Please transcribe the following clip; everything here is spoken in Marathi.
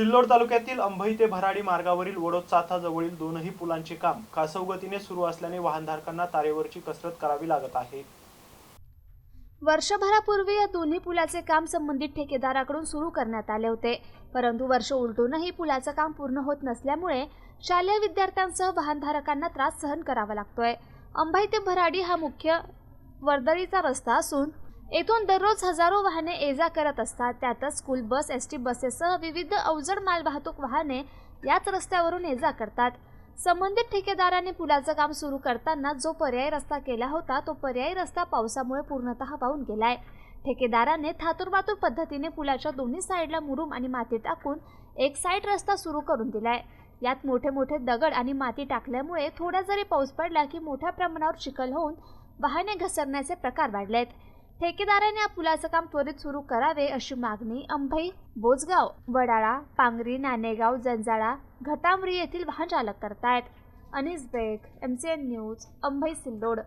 सिल्लोड तालुक्यातील अंभई ते भराडी मार्गावरील वडोद चाथा जवळील दोनही पुलांचे काम कासवगतीने सुरू असल्याने वाहनधारकांना तारेवरची कसरत करावी लागत आहे. वर्षभरापूर्वी या दोन्ही पुलाचे काम संबंधित ठेकेदाराकडून सुरू करण्यात आले होते. परंतु वर्ष उलटूनही पुलाचं काम पूर्ण होत नसल्यामुळे शालेय विद्यार्थ्यांसह वाहनधारकांना त्रास सहन करावा लागतोय. अंबाई ते भराडी हा मुख्य वर्दळीचा रस्ता असून येथून दररोज हजारो वाहने ये जा करत असतात. त्यातच स्कूल बस एस टी बसेससह विविध अवजड मालवाहतूक वाहने याच रस्त्यावरून ये जा करतात. संबंधित ठेकेदाराने पुलाचं काम सुरू करताना जो पर्यायी रस्ता केला होता तो पर्यायी रस्ता पावसामुळे पूर्णतः वाहून गेलाय. ठेकेदाराने थातुरमातुर पद्धतीने पुलाच्या दोन्ही साईडला मुरुम आणि माती टाकून एक साईड रस्ता सुरू करून दिलाय. यात मोठे मोठे दगड आणि माती टाकल्यामुळे थोडा जरी पाऊस पडला की मोठ्या प्रमाणावर चिखल होऊन वाहने घसरण्याचे प्रकार वाढलेत. ठेकेदाराने या पुलाचं काम त्वरित सुरू करावे अशी मागणी अंभई बोजगाव वडाळा पांगरी नाणेगाव जंजाळा घटामरी येथील वाहन चालक करतायत Anis Beg M C N news Ambhai Sillod.